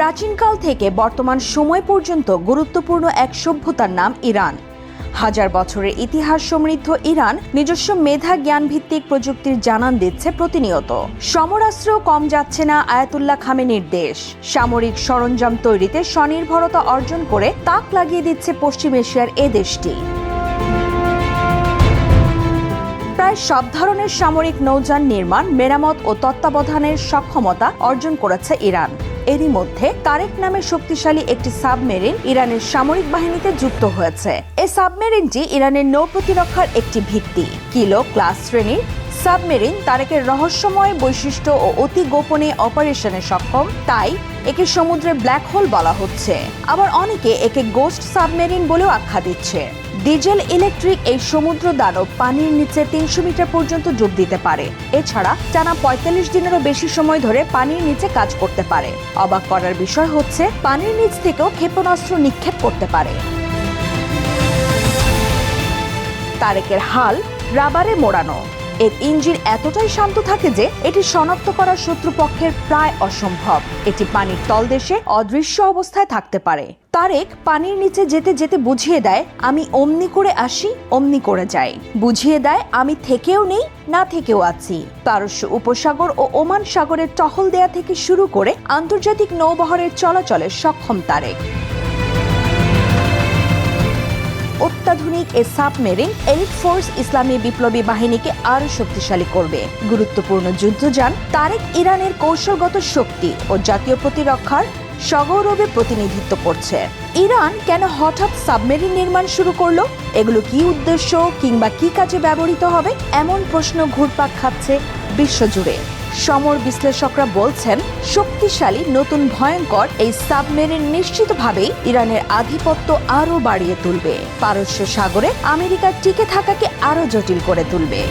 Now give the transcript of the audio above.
প্রাচীনকাল থেকে বর্তমান সময় পর্যন্ত গুরুত্বপূর্ণ এক সভ্যতার নাম ইরান। হাজার বছরের ইতিহাস সমৃদ্ধ ইরান নিজস্ব মেধা জ্ঞান ভিত্তিক প্রযুক্তির জানান দিচ্ছে প্রতিনিয়ত। সমরাস্ত্রেও কম যাচ্ছে না আয়াতুল্লাহ খামেনির দেশ। সামরিক সরঞ্জাম তৈরিতে স্বনির্ভরতা অর্জন করে তাক লাগিয়ে দিচ্ছে পশ্চিম এশিয়ার এ দেশটি। প্রায় সব ধরনের সামরিক নৌযান নির্মাণ, মেরামত ও তত্ত্বাবধানের সক্ষমতা অর্জন করেছে ইরান। এরই মধ্যে তারেক নামে শক্তিশালী একটি সাবমেরিন ইরানের সামরিক বাহিনীতে যুক্ত হয়েছে। এই সাবমেরিনটি ইরানের নৌ প্রতিরক্ষার একটি ভিত্তি। কিলো ক্লাস শ্রেণির সাবমেরিন তারেকের রহস্যময় বৈশিষ্ট্য ও অতি গোপনে অপারেশনে সক্ষম। তাই একে সমুদ্রে ব্ল্যাক হোল বলা হচ্ছে। আবার অনেকে একে গোস্ট সাবমেরিন বলেও আখ্যা দিচ্ছে। ডিজেল ইলেকট্রিক এই সমুদ্র দানব পানির নিচে তিনশো মিটার পর্যন্ত ডুব দিতে পারে। এছাড়া টানা পঁয়তাল্লিশ দিনেরও বেশি সময় ধরে পানির নিচে কাজ করতে পারে। অবাক করার বিষয় হচ্ছে, পানির নিচ থেকেও ক্ষেপণাস্ত্র নিক্ষেপ করতে পারে। তারেকের হাল রাবারে মোড়ানো। এর ইঞ্জিন এতটাই শান্ত থাকে যে এটি শনাক্ত করা শত্রুপক্ষের প্রায় অসম্ভব। এটি পানির তলদেশে অদৃশ্য অবস্থায় থাকতে পারে। তারেক পানির নিচে যেতে যেতে বুঝিয়ে দেয়, আমি অমনি করে আসি, অমনি করে যাই। বুঝিয়ে দেয়, আমি থেকেও নেই, না থেকেও আছি। পারস্য উপসাগর ও ওমান সাগরের টহল দেয়া থেকে শুরু করে আন্তর্জাতিক নৌবহরের চলাচলে সক্ষম তারেক। অত্যাধুনিক এ সাবমেরিন এলিট ফোর্স ইসলামী বিপ্লবী বাহিনীকে আরও শক্তিশালী করবে। গুরুত্বপূর্ণ যুদ্ধযান তারেক ইরানের কৌশলগত শক্তি ও জাতীয় প্রতিরক্ষার সগৌরবে প্রতিনিধিত্ব করছে। ইরান কেন হঠাৎ সাবমেরিন নির্মাণ শুরু করল? এগুলো কি উদ্দেশ্য কিংবা কি কাজে ব্যবহৃত হবে? এমন প্রশ্ন ঘুরপাক খাচ্ছে বিশ্বজুড়ে। সমর বিশ্লেষকরা বলছেন, শক্তিশালী, নতুন ভয়ঙ্কর এই সাবমেরিন নিশ্চিতভাবেই ইরানের আধিপত্য আরও বাড়িয়ে তুলবে। পারস্য সাগরে আমেরিকার টিকে থাকাকে আরও জটিল করে তুলবে।